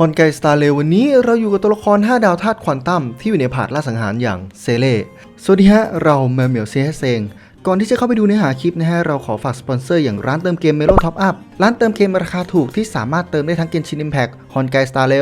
ฮอนไกสตาร์เลวันนี้เราอยู่กับตัวละคร 5 ดาวธาตุควอนตัมที่อยู่ในผาดล่าสังหารอย่างเซเล่ สวัสดีฮะ เราแมวเหมียวเซฮเซง ก่อนที่จะเข้าไปดูเนื้อหาคลิปนะฮะเราขอฝากสปอนเซอร์อย่างร้านเติมเกมเมโลท็อปอัพร้านเติมเกมราคาถูกที่สามารถเติมได้ทั้งเกมชินอิมแพคฮอนไกสตาร์เล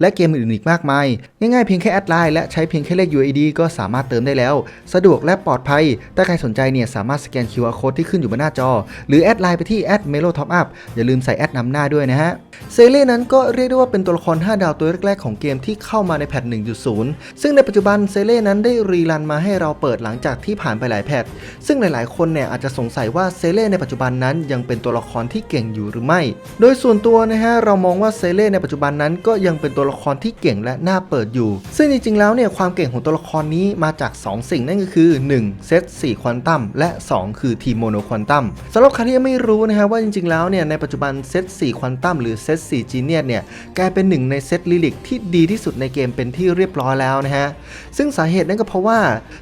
และเกมอื่นๆอีกมากมาย ง่ายๆเพียงแค่แอดไลน์และใช้เพียงแค่เลข UID ก็สามารถเติมได้แล้ว สะดวกและปลอดภัย ถ้าใครสนใจเนี่ยสามารถสแกน QR Code ที่ขึ้นอยู่บนหน้าจอ หรือแอดไลน์ไปที่แอดเมโลท็อปอัพอย่าลืมใส่แอดนำหน้าด้วยนะฮะเซเล่นั้นก็เรียกได้ว่าเป็นตัวละคร 5 ดาวตัวแรกๆของเกมที่เข้ามาในแพท1.0 ซึ่งในปัจจุบันเซเล่นั้นได้รีรันมาให้เราเปิดหลังจากที่ผ่านไปหลายแพทซึ่งหลายๆ คนเนี่ยอาจจะสงสัยว่าเซเล่ในปัจจุบันนั้นยังเป็นตัวละครที่เก่งอยู่หรือไม่ โดยส่วนตัวนะฮะเรามองว่าเซเล่ในปัจจุบันนั้นก็ยังเป็นตัวละครที่เก่งและน่าเปิดอยู่ ซึ่งจริงๆ แล้วเนี่ยความเก่งของตัวละครนี้มาจาก 2 สิ่งนั่นก็คือ 1. เซต4ควอนตัมและ 2 คือทีโมโนควอนตัมสำหรับใครที่ยังไม่รู้นะฮะว่าจริงๆ แล้วเนี่ยในปัจจุบันเซต4ควอนตัมหรือเซต4จีเนียเนี่ยกลายเป็นหนึ่งในเซตลิลิกที่ดีที่สุดในเกมเป็นที่เรียบร้อยแล้วนะฮะซึ่งสาเหตุนั้นก็เพราะว่า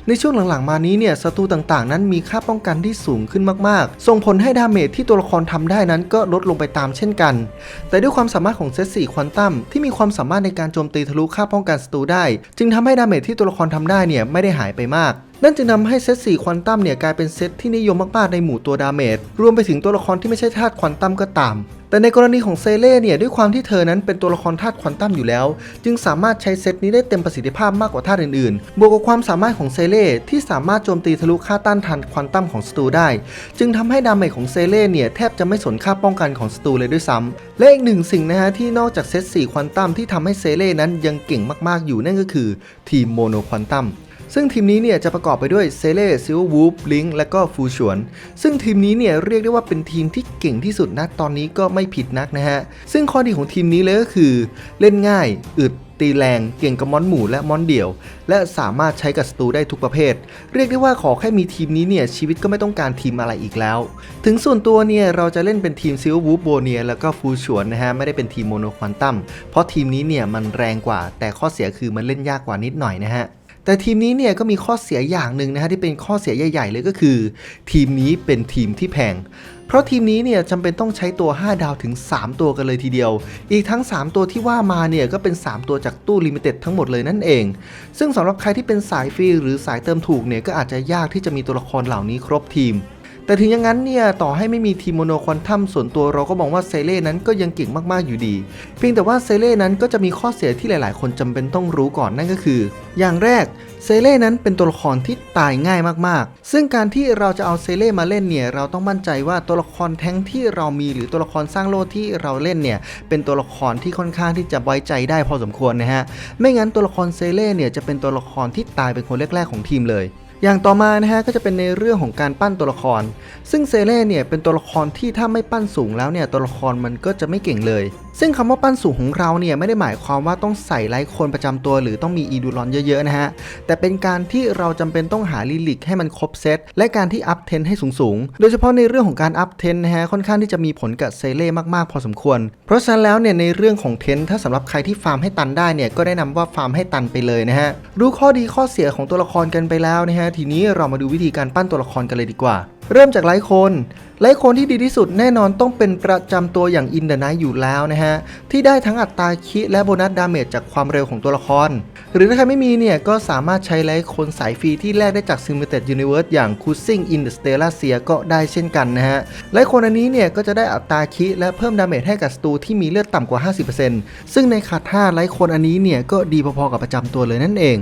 ในช่วงหลังๆ มานี้เนี่ยศัตรูต่างๆ นั้นมีค่าป้องกันที่สูงขึ้นมากๆ ส่งผลให้ดาเมจที่ตัวละครทำได้นั้นก็ลดลงไปตามเช่นกัน แต่ด้วยความสามารถของเซตสี่ควอนตัมที่มีความสามารถในการโจมตีทะลุค่าป้องกันศัตรูได้ จึงทำให้ดาเมจที่ตัวละครทำได้เนี่ยไม่ได้หายไปมากนั่นจึงนำให้เซตสี่ควอนตัมเนี่ยกลายเป็นเซตที่นิยมมากๆในหมู่ตัวดาเมจรวมไปถึงตัวละครที่ไม่ใช่ธาตุควอนตัมก็ตาม แต่ในกรณีของเซเล่เนี่ยด้วยความที่เธอนั้นเป็นตัวละครธาตุควอนตัมอยู่แล้ว จึงสามารถใช้เซตนี้ได้เต็มประสิทธิภาพมากกว่าธาตุอื่นๆ บวกกับความสามารถของเซเล่ที่สามารถโจมตีทะลุค่าต้านทานควอนตัมของศัตรูได้ จึงทำให้ดาเมจของเซเล่เนี่ยแทบจะไม่สนค่าป้องกันของศัตรูเลยด้วยซ้ำและอีกหนึ่งสิ่งนะฮะที่นอกจากเซต4ควอนตัมที่ทำให้เซเล่นั้นยังเก่งมากๆอยู่นั่นก็คือทีมโมโนควอนตัม ซึ่งทีมนี้เนี่ยจะประกอบไปด้วยเซเล่ซิลวูฟลิงและก็ฟูชวน ซึ่งทีมนี้เนี่ยเรียกได้ว่าเป็นทีมที่เก่งที่สุดนะตอนนี้ก็ไม่ผิดนักนะฮะ ซึ่งข้อดีของทีมนี้เลยก็คือ เล่นง่าย อึดตีแรง เก่งกับมอนหมู่และมอนเดี่ยว และสามารถใช้กับศัตรูได้ทุกประเภท เรียกได้ว่าขอแค่มีทีมนี้เนี่ยชีวิตก็ไม่ต้องการทีมอะไรอีกแล้ว ถึงส่วนตัวเนี่ยเราจะเล่นเป็นทีมซิลวูฟโบเนียแล้วก็ฟูชวนนะฮะไม่ได้เป็นทีมโมโนควอนตัมเพราะทีมนี้เนี่ยมันแรงกว่า แต่ข้อเสียคือมันเล่นยากกว่านิดหน่อยนะฮะ แต่ทีมนี้เนี่ยก็มีข้อเสียอย่างหนึ่งนะฮะที่เป็นข้อเสียใหญ่ ๆ เลยก็คือ ทีมนี้เป็นทีมที่แพง เพราะทีมนี้เนี่ยจำเป็นต้องใช้ตัว 5 ดาวถึง 3 ตัวกันเลยทีเดียว อีกทั้ง 3 ตัวที่ว่ามาเนี่ยก็เป็น 3 ตัวจากตู้ลิมิเต็ดทั้งหมดเลยนั่นเอง ซึ่งสำหรับใครที่เป็นสายฟรีหรือสายเติมถูกเนี่ยก็อาจจะยากที่จะมีตัวละครเหล่านี้ครบทีม แต่ถึงอย่างนั้นเนี่ยต่อให้ไม่มีทีมโมโนควอนตัมส่วนตัวเราก็มองว่าเซเล่นั้นก็ยังเก่งมากๆอยู่ดี เพียงแต่ว่าเซเล่นั้นก็จะมีข้อเสียที่หลาย ๆ คนจำเป็นต้องรู้ก่อนนั่นก็คือ อย่างแรกเซเล่นั้นเป็นตัวละครที่ตายง่ายมากๆ ซึ่งการที่เราจะเอาเซเล่มาเล่นเนี่ยเราต้องมั่นใจว่าตัวละครแท้งที่เรามีหรือตัวละครสร้างโลกที่เราเล่นเนี่ยเป็นตัวละครที่ค่อนข้างที่จะไว้ใจได้พอสมควรนะฮะไม่งั้นตัวละครเซเล่เนี่ยจะเป็นตัวละครที่ตายเป็นคนแรก ๆ ของทีมเลย อย่างต่อมานะฮะก็จะเป็นในเรื่องของการปั้นตัวละคร ซึ่งเซเล่เนี่ยเป็นตัวละครที่ถ้าไม่ปั้นสูงแล้วเนี่ยตัวละครมันก็จะไม่เก่งเลย ซึ่งคำว่าปั้นสูงของเราเนี่ยไม่ได้หมายความว่าต้องใส่ไลค์คนประจำตัว หรือต้องมีอีดูรอนเยอะๆนะฮะ แต่เป็นการที่เราจำเป็นต้องหาลิลิกให้มันครบเซตและการที่อัพเทนให้สูงๆ โดยเฉพาะในเรื่องของการอัพเทนนะฮะค่อนข้างที่จะมีผลกับเซเล่มากๆ พอสมควร เพราะฉะนั้นแล้วเนี่ยในเรื่องของเทนถ้าสำหรับใครที่ฟาร์มให้ตันได้เนี่ยก็แนะนำว่าฟาร์มให้ตันไปเลยนะฮะรู้ข้อดีข้อเสียของตัวละครกันไปแล้วนะฮะทีนี้เรามาดูวิธีการปั้นตัวละครกันเลยดีกว่า เริ่มจากไลค์คน ไลค์คนที่ดีที่สุดแน่นอนต้องเป็นประจำตัวอย่างอินเด e ไนอยู่แล้วนะฮะ ที่ได้ทั้งอัตราคิและโบนัสดาเมจจากความเร็วของตัวละคร หรือถ้าใครไม่มีเนี่ย ก็สามารถใช้ไลค์คนสายฟรีที่แลกได้จาก Simulated Universe อย่าง Cruising in the Stellar s e a ก็ได้เช่นกันนะฮะไลค์คนอันนี้เนี่ย ก็จะได้อัตราคิและเพิ่มดาเมจให้กับศัตรูที่มีเลือดต่ำกว่า 50%ซึ่งในขาด5ไลค์คนอันนี้เนี่ยก็ดีพอๆกับประจำตัวเลยนั่นเอง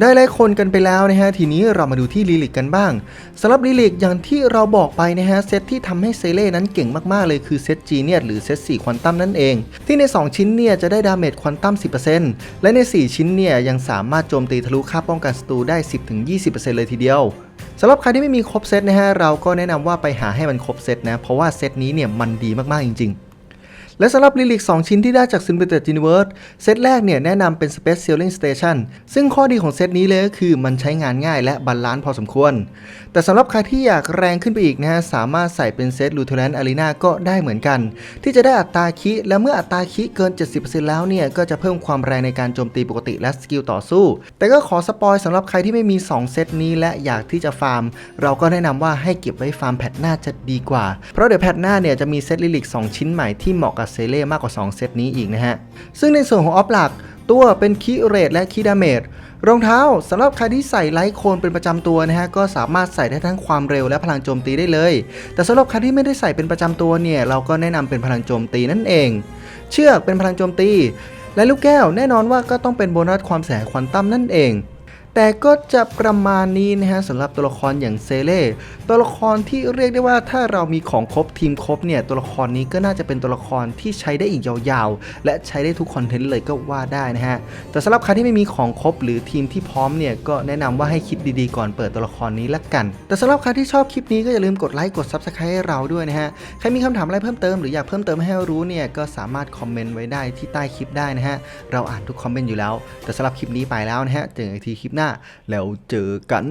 ได้ไล่คนกันไปแล้วนะฮะ ทีนี้เรามาดูที่ลิลิกกันบ้างสำหรับลิลิกอย่างที่เราบอกไปนะฮะ เซตที่ทำให้เซเล่นั้นเก่งมากๆเลยคือเซตจีเนียหรือเซต4ควอนตัมนั่นเอง ที่ใน 2 ชิ้นเนี่ยจะได้ดาเมจควอนตัม 10%และใน 4 ชิ้นเนี่ยยังสามารถโจมตีทะลุค่าป้องกันศัตรูได้ 10-20%เลยทีเดียวสำหรับใครที่ไม่มีครบเซตนะฮะเราก็แนะนำว่าไปหาให้มันครบเซตนะเพราะว่าเซตนี้เนี่ยมันดีมากๆจริง ๆ และสำหรับลิลิก2 ชิ้นที่ได้จาก Simulated Universe เซตแรกเนี่ยแนะนำเป็น Space Sailing Station ซึ่งข้อดีของเซตนี้เลยก็คือมันใช้งานง่ายและบาลานซ์พอสมควร แต่สำหรับใครที่อยากแรงขึ้นไปอีกนะฮะสามารถใส่เป็นเซต l u t e r a n Arena ก็ได้เหมือนกัน ที่จะได้อัตราคิ และเมื่ออัตราคิเกิน 70%แล้วเนี่ยก็จะเพิ่มความแรงในการโจมตีปกติและสกิลต่อสู้ แต่ก็ขอสปอยสำหรับใครที่ไม่มี 2 เซตนี้และอยากที่จะฟาร์ม เราก็แนะนำว่าให้เก็บไว้ฟาร์มแพทหน้าจะดีกว่า เพราะเดี๋ยวแพทหน้าเนี่ยจะมีเซตลิลิก2 ชิ้นใหม่ที่เหมาะกับเซเล่มากกว่า 2 เซตนี้อีกนะฮะ ซึ่งในส่วนของออฟหลักตัวเป็นคีเรทและคีดาเมจรองเท้าสำหรับใครที่ใส่ไลท์โคนเป็นประจำตัวนะฮะก็สามารถใส่ได้ทั้งความเร็วและพลังโจมตีได้เลย แต่สำหรับใครที่ไม่ได้ใส่เป็นประจำตัวเนี่ยเราก็แนะนำเป็นพลังโจมตีนั่นเอง เชือกเป็นพลังโจมตี และลูกแก้วแน่นอนว่าก็ต้องเป็นโบนัสความแสงควอนตัมนั่นเอง แต่ก็จะประมาณนี้นะฮะสำหรับตัวละครอย่างเซเล่ตัวละครที่เรียกได้ว่าถ้าเรามีของครบทีมครบเนี่ยตัวละครนี้ก็น่าจะเป็นตัวละครที่ใช้ได้อีกยาวๆ และใช้ได้ทุกคอนเทนต์เลยก็ว่าได้นะฮะแต่สำหรับใครที่ไม่มีของครบหรือทีมที่พร้อมเนี่ยก็แนะนำว่าให้คิดดีๆ ก่อนเปิดตัวละครนี้ละกัน แต่สำหรับใครที่ชอบคลิปนี้ก็อย่าลืมกดไลค์กด Subscribe ให้เราด้วยนะฮะใครมีคำถามอะไรเพิ่มเติมหรืออยากเพิ่มเติมให้รู้เนี่ยก็สามารถคอมเมนต์ไว้ได้ที่ใต้คลิปได้นะฮะเราอ่านทุกคอมเมนต์อยู่แล้ว แต่สำหรับคลิปนี้ไปแล้วนะฮะเจอกันอีกทีคลิปหน้า แล้วเจอกัน